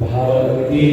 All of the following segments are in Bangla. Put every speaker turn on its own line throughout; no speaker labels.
भक्ति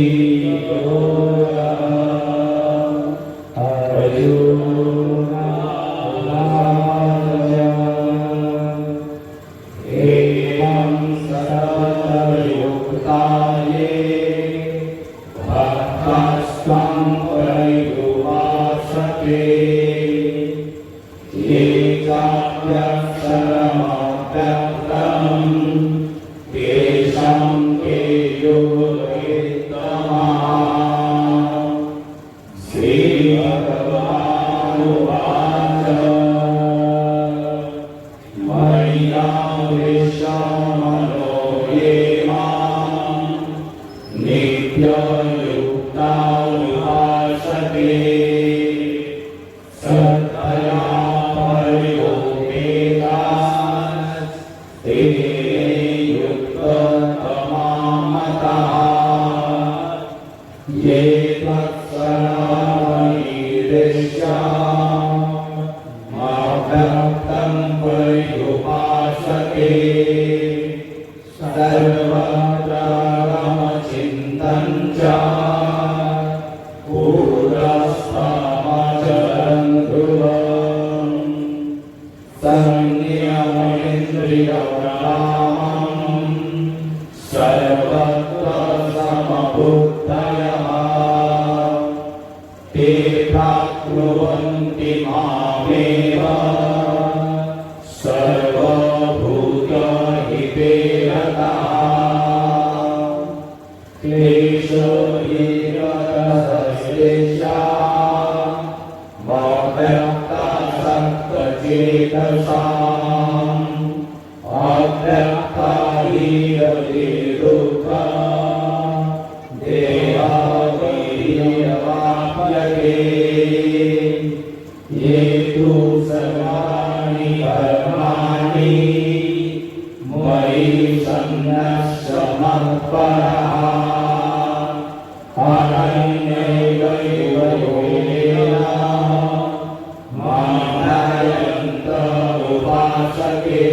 Yeah. Amen. ेषा सके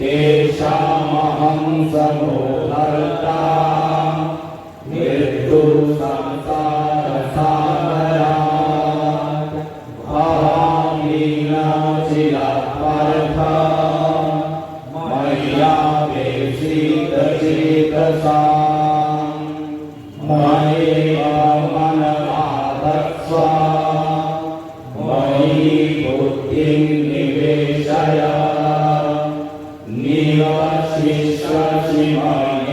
तेषामहं समो भर्ता विश्वसिमानेवा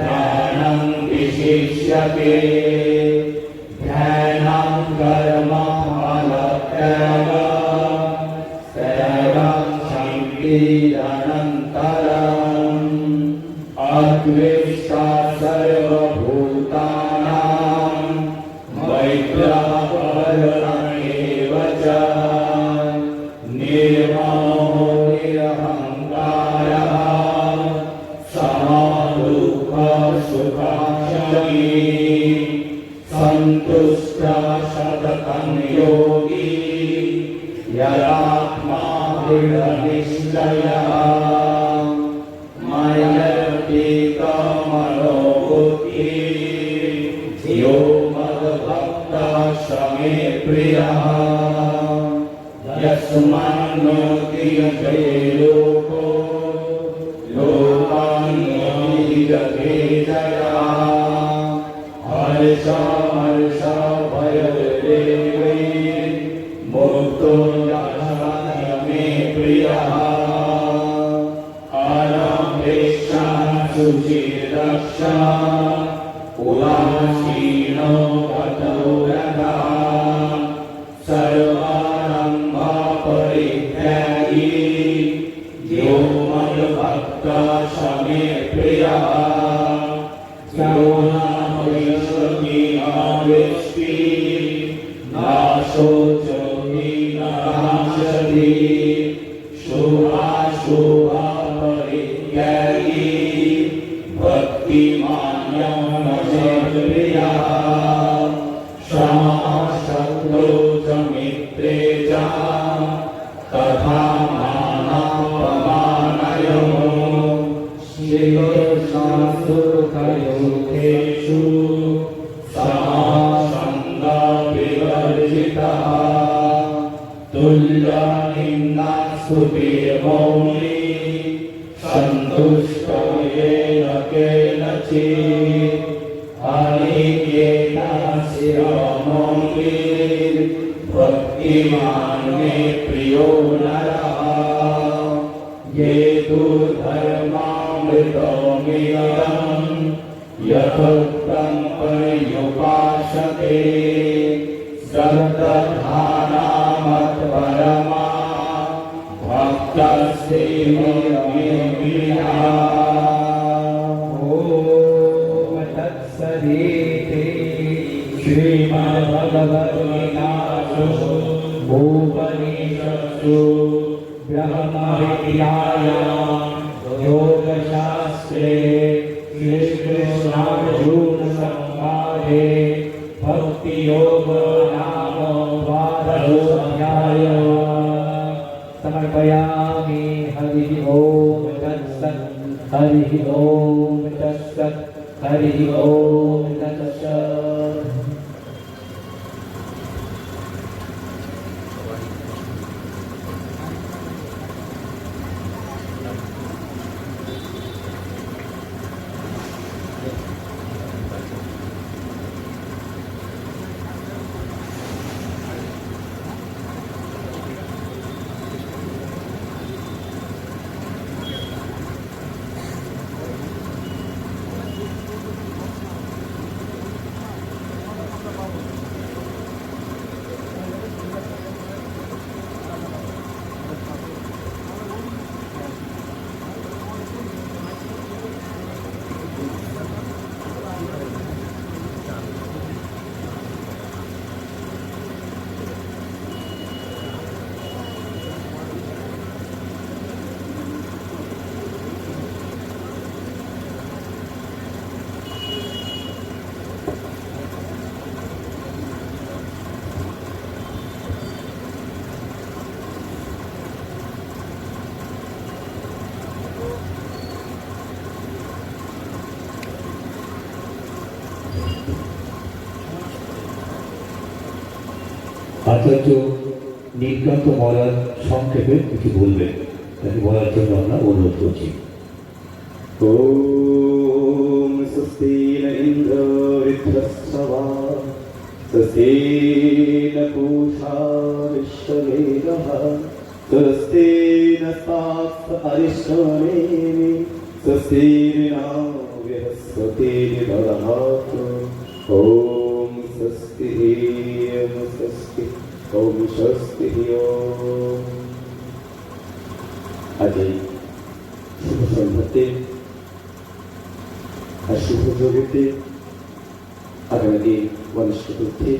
णं विशिष्यते शतकं योगी यदात्मा दृढनिश्चयः मयर्पितमनो बुद्धिः यो मद्भक्तश्रमे प्रियः यस्मान्नो क्रियते लोको लोकान्यो जया हर्ष हर्ष সুখে রক্ষা উদাসীন Hallelujah. मे प्रियो नरः ये तु धर्मामृतोमिदम् यथोक्तं पर्युपासते सन्तधानामत् परमा भक्तसेवमिहा ॐ तत्सदिति श्रीमद्भगवद्गीतासु उपनिषत्सु ब्रह्मविद्यायां योगशास्त्रे श्रीकृष्णार्जुनसंवादे भक्तियोगो नाम द्वादशोऽध्याय समर्पयामि हरिः ॐ तत्सत् हरिः ॐ तत्सत् हरिः ॐ আচার্য নীলকান্ত মহারাজ
সংক্ষেপে কিছু বলবেন
তাকে বলার জন্য আমরা অনুরোধ করছি ॐ न इन्द्रो विद्वत्सवा स्वस्ति न पूषा विश्ववेदः स्वस्ति न सात् अरिष्वमेमि ॐ स्वस्तिः ॐ स्वस्ति আজ এই শুভ সন্ধ্যাতে
আর শুভ জগতে আগামী গণেশ চতুর্থী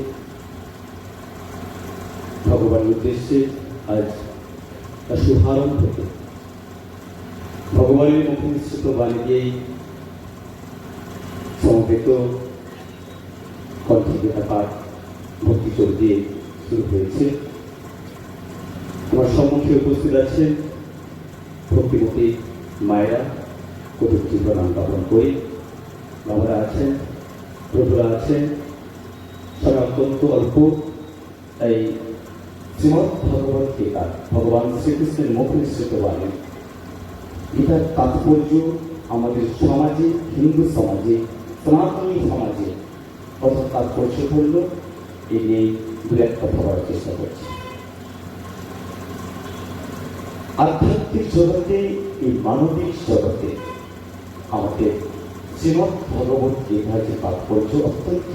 ভগবানের উদ্দেশ্যে আজ শুভারম্ভ থেকে ভগবানের মুখে নিশ্চিত বাণী দিয়েই সমবেত কণ্ঠে পাঠ ভক্তি চোর দিয়ে শুরু হয়েছে আমার সম্মুখে উপস্থিত আছে ভক্তিমতী মায়েরা কবির নাম পালন করি বাবারা আছেন প্রভুরা আছেন সবাই অত্যন্ত অল্প এই শ্রীমদ ভগবান গীতা ভগবান শ্রীকৃষ্ণের মুখ নিঃসৃত বাণী গীতার তাৎপর্য আমাদের সমাজে হিন্দু সমাজে সনাতনী সমাজে কত তাৎপর্য করল এই নিয়ে দু একটা বলার চেষ্টা করছি আধ্যাত্মিক জগতে এই মানবিক জগতে আমাদের শ্রীমৎ ভগবত গীতা যে তাৎপর্য অত্যন্ত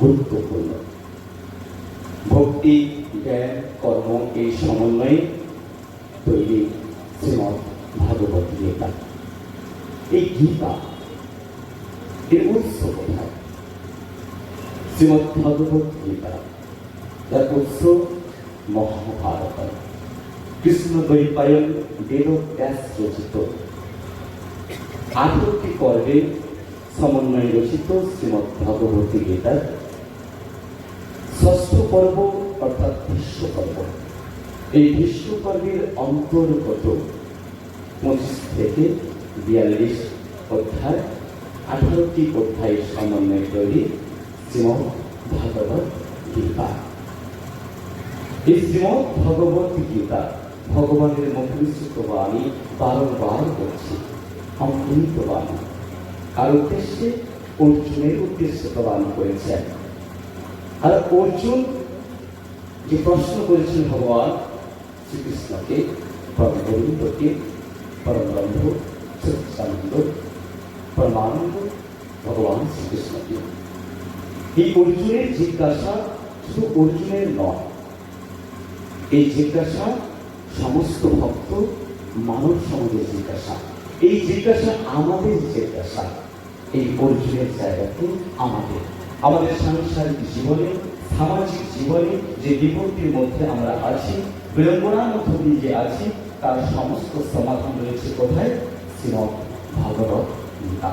গুরুত্বপূর্ণ ভক্তি জ্ঞান কর্ম এই সমন্বয়ে তৈরি শ্রীমৎ ভাগবত গীতা এই গীতা এর উৎস কোথায় শ্রীমৎ ভগবত গীতা যার উৎস মহাভারত কৃষ্ণ দৈপায়ন বেদ ব্যাস রচিত আটটি পর্বে সমন্বয়ে রচিত শ্রীমদ ভগবতী গীতার ষষ্ঠ পর্ব অর্থাৎ ভীষ্ম পর্ব এই ভীষ্ম অন্তর্গত পঁচিশ থেকে বিয়াল্লিশ অধ্যায় আঠারোটি অধ্যায় সমন্বয় তৈরি শ্রীমদ ভগবত গীতা এই শ্রীমদ ভগবত গীতা ভগবানের মুখরিষ্ঠিত বাণী বারংবার বলছি অমৃত বাণী আর উদ্দেশ্যে অর্জুনের উদ্দেশ্যে প্রদান করেছেন আর অর্জুন যে প্রশ্ন করেছেন ভগবান শ্রীকৃষ্ণকে পরমগোবিন্দকে পরমব্রহ্ম সত্যানন্দ পরমানন্দ ভগবান শ্রীকৃষ্ণকে এই অর্জুনের জিজ্ঞাসা শুধু অর্জুনের নয় এই জিজ্ঞাসা সমস্ত ভক্ত মানব সমাজের জিজ্ঞাসা এই জিজ্ঞাসা আমাদের জিজ্ঞাসা এই অর্জুনের জায়গাতে আমাদের আমাদের সাংসারিক জীবনে সামাজিক জীবনে যে বিপত্তির মধ্যে আমরা আছি বিড়ম্বনার মধ্য দিয়ে যে আছি তার সমস্ত সমাধান রয়েছে কোথায় শ্রীমদ ভাগবত গীতা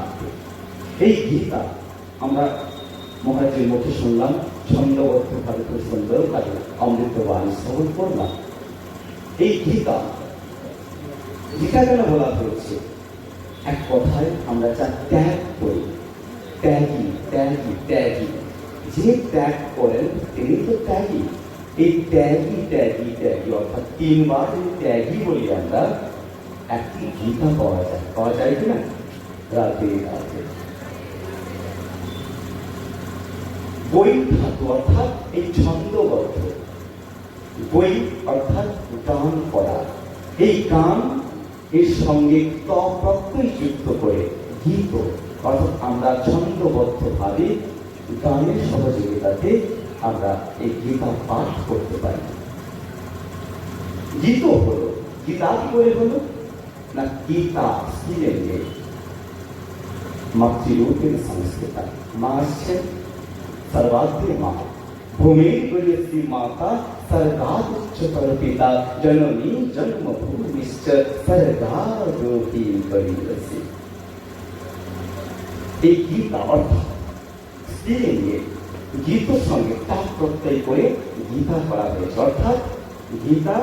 এই গীতা আমরা মহারাজের মধ্যে শুনলাম ছন্দবদ্ধভাবে খুব সুন্দরভাবে অমৃতবাণী শ্রবণ করলাম এই গীতা গীতা কেন বলা হয়েছে এক কথায় আমরা যা ত্যাগ করি ত্যাগী ত্যাগী ত্যাগী যে ত্যাগ করেন তিনি তো ত্যাগী এই ত্যাগী ত্যাগী ত্যাগী অর্থাৎ তিনবার যদি ত্যাগী বলি আমরা একটি গীতা পাওয়া যায় পাওয়া যায় কি না রাতে রাতে বই ধাতু অর্থাৎ এই ছন্দবদ্ধ বই অর্থাৎ গান করা এই গান এর সঙ্গে তপ্রত্যয় যুক্ত করে গীত অর্থাৎ আমরা ছন্দবদ্ধভাবে গানের সহযোগিতাতে আমরা এই গীতা পাঠ করতে পারি গীত হলো গীতা কি করে হলো না গীতা সিলেন্ডে মাতৃরূপের সংস্কৃতা মা আসছেন सर्वाग्रे मा भूमि गुरुसी माता सर्गाच्च परपिता जननी जन्म भूमिश्च सर्गादोपि परिरसी এই গীতা অর্থাৎ স্ত্রী নিয়ে গীতের সঙ্গে তাপ প্রত্যয় করে গীতা করা হয়েছে অর্থাৎ গীতা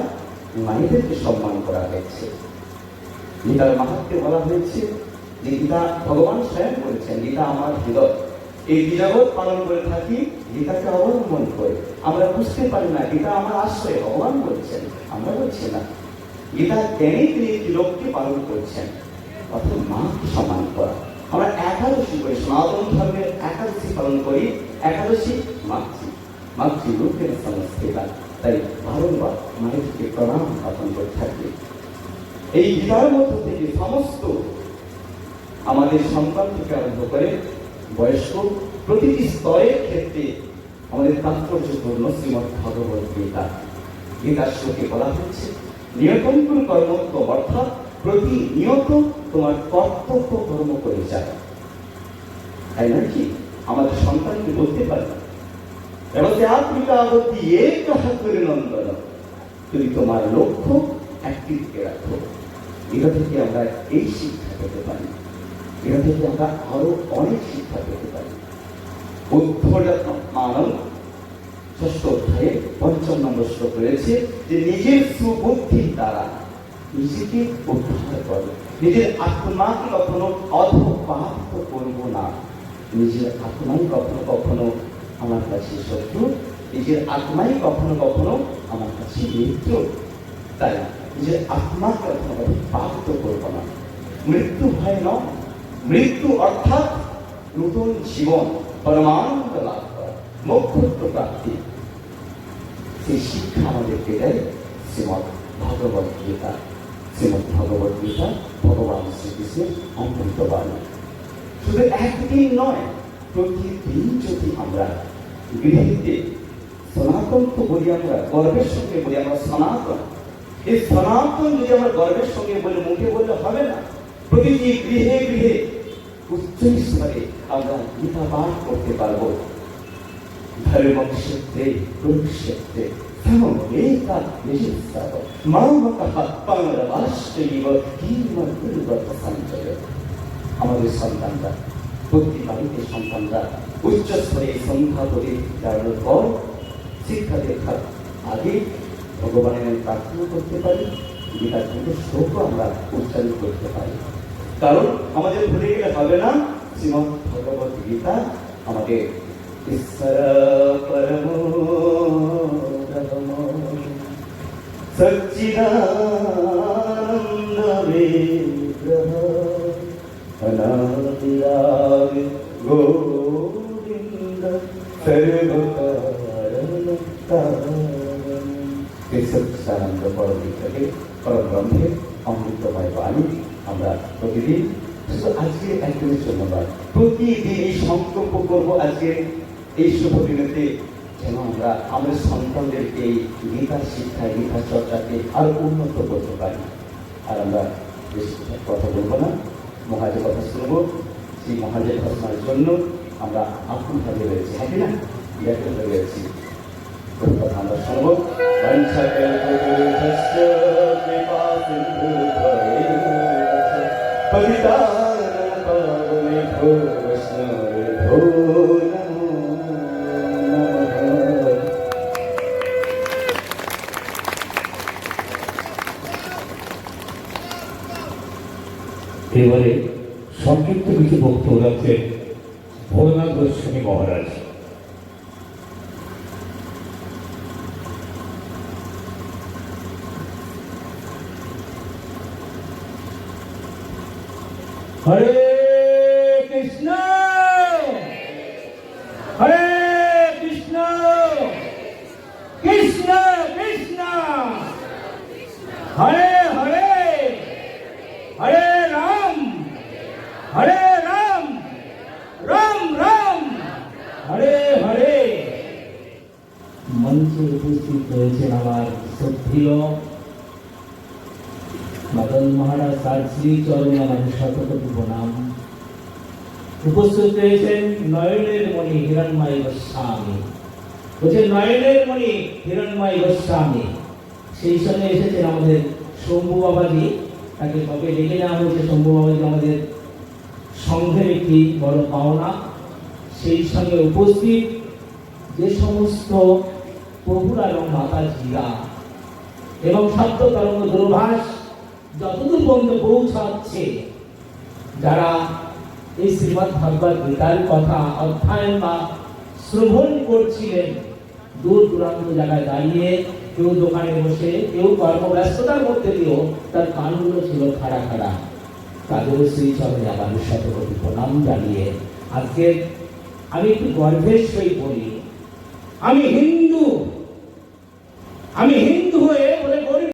নারীদেরকে সম্মান করা হয়েছে গীতার মাহাত্মে বলা হয়েছে যে গীতা ভগবান স্বয়ং বলেছেন গীতা আমার হৃদয় এই নিরাপদ পালন করে থাকি গীতাকে অবলম্বন করে আমরা বুঝতে পারি না গীতা আমার আশ্রয় ভগবান বলছেন আমরা বলছি না গীতা জ্ঞানেই তিনি একটি লোককে পালন করছেন অর্থাৎ মাকে সম্মান করা আমরা একাদশী করি সনাতন ধর্মের একাদশী পালন করি একাদশী মাতৃ মাতৃ লোকের সংস্কৃতা তাই বারংবার মায়েরকে প্রণাম পালন করে থাকি এই গীতার মধ্য থেকে সমস্ত আমাদের সম্পদ থেকে আরম্ভ করে বয়স্ক প্রতিটি স্তরের ক্ষেত্রে আমাদের তাৎপর্যপূর্ণ শ্রীমদ ভগবত গীতা গীতার সঙ্গে বলা হচ্ছে নিয়তম কর্মত্ব অর্থাৎ প্রতি নিয়ত তোমার কর্তব্য কর্ম করে যায় তাই না কি আমাদের সন্তানকে বলতে পারে না যে আত্মিকা আগতি এক করে নন্দন তুমি তোমার লক্ষ্য একটি রাখো এটা থেকে আমরা এই শিক্ষা পেতে পারি এটা থেকে আমরা আরও অনেক শিক্ষা পেতে পারি মানব ষষ্ঠ অধ্যায়ে পঞ্চম নম্বর শ্লোক রয়েছে যে নিজের সুবুদ্ধির দ্বারা নিজেকে উদ্ধার করে নিজের আত্মাকে কখনো অধপাত করব না নিজের আত্মাই কখনো কখনো আমার কাছে শত্রু নিজের আত্মাই কখনো কখনো আমার কাছে মৃত্যু তাই নিজের আত্মাকে কখনো কখনো প্রাপ্ত করবো না মৃত্যু ভয় নয় মৃত্যু অর্থাৎ নতুন জীবন পরমানন্দ লাভ করা প্রাপ্তি সেই শিক্ষা আমাদেরকে দেয় শ্রীমদ ভগবত গীতা শ্রীমদ ভগবত গীতা ভগবান শ্রীকৃষ্ণের অমৃতবাণী শুধু একদিন নয় প্রতিদিন যদি আমরা গৃহীতে সনাতন তো বলি আমরা গর্বের সঙ্গে বলি আমরা সনাতন এই সনাতন যদি আমরা গর্বের সঙ্গে বলে মুখে বললে হবে না প্রতিটি গৃহে গৃহে স্মরে আমরা গীতা পাঠ করতে পারবো ধর্মম ক্ষেত্রে কুরুক্ষেত্রে আমাদের সন্তানরা প্রতি বাড়িতে সন্তানরা উচ্চস্তরে সন্ধ্যা করে দাঁড়ানোর পর শিক্ষা দীক্ষার আগে ভগবানের প্রার্থনা করতে পারি বিকাশ কিন্তু যোগ্য আমরা উচ্চারণ করতে পারি কারণ আমাদের ভুলে গেলে হবে না শ্রীমদ ভগবত গীতা আমাদের ঈশ্বর পরম
সচ্চিদানন্দ বিগ্রহ অনাদিরাগ গোবিন্দ সর্বকারণ
ঈশ্বর সানন্দ পরমিত্রকে করম গ্রন্থে অমৃতময় বাণী আমরা প্রতিদিন আজকে একদমই ধন্যবাদ প্রতিদিন এই সংকল্প করবো আজকে এই শুভ দিনেতে যেন আমরা আমাদের সন্তানদেরকে এই গীতার শিক্ষায় গীতা চর্চাকে আরো উন্নত করতে পারি আর আমরা কথা বলবো না মহাজের কথা শুনবো সেই মহাজের ঘটনার জন্য আমরা আকুলভাবে রয়েছি হ্যাঁ না জন্য রয়েছি
কথা আমরা শুনব এবারে সংক্ষিপ্ত কিছু
বক্তব্য রাখছেন ভোলনাথ গোস্বামী মহারাজ হরে কৃষ্ণ হরে কৃষ্ণ কৃষ্ণ কৃষ্ণ হরে হরে হরে রাম হরে
রাম রাম রাম হরে হরে
মঞ্চে উপস্থিত হয়েছেন আমার শ্রদ্ধেয়
মদন মহারাজ তার শ্রী চরণে আমাদের শতকোটি উপস্থিত হয়েছেন নয়নের মণি হিরণময় গোস্বামী বলছে নয়নের মণি হিরণময় গোস্বামী সেই সঙ্গে এসেছেন আমাদের
শম্ভু বাবাজি তাকে কবে ডেকে নেওয়া হয়েছে শম্ভু বাবাজি আমাদের সংঘের একটি বড় পাওনা সেই সঙ্গে উপস্থিত যে সমস্ত প্রভুরা এবং মাতা জিরা এবং শব্দ তরঙ্গ দূরভাষ যতদূর পর্যন্ত পৌঁছাচ্ছে যারা এই শ্রীমদ্ ভগবত গীতার কথা অধ্যয়ন বা শ্রবণ করছিলেন দূর দূরান্ত জায়গায় দাঁড়িয়ে কেউ দোকানে বসে কেউ কর্মব্যস্ততার মধ্যে দিয়েও তার কানগুলো ছিল খাড়া খাড়া তাদের শ্রী চরণে আমার প্রণাম জানিয়ে আজকে আমি একটু গর্বের সই বলি আমি হিন্দু আমি হিন্দু হয়ে বলে গরিব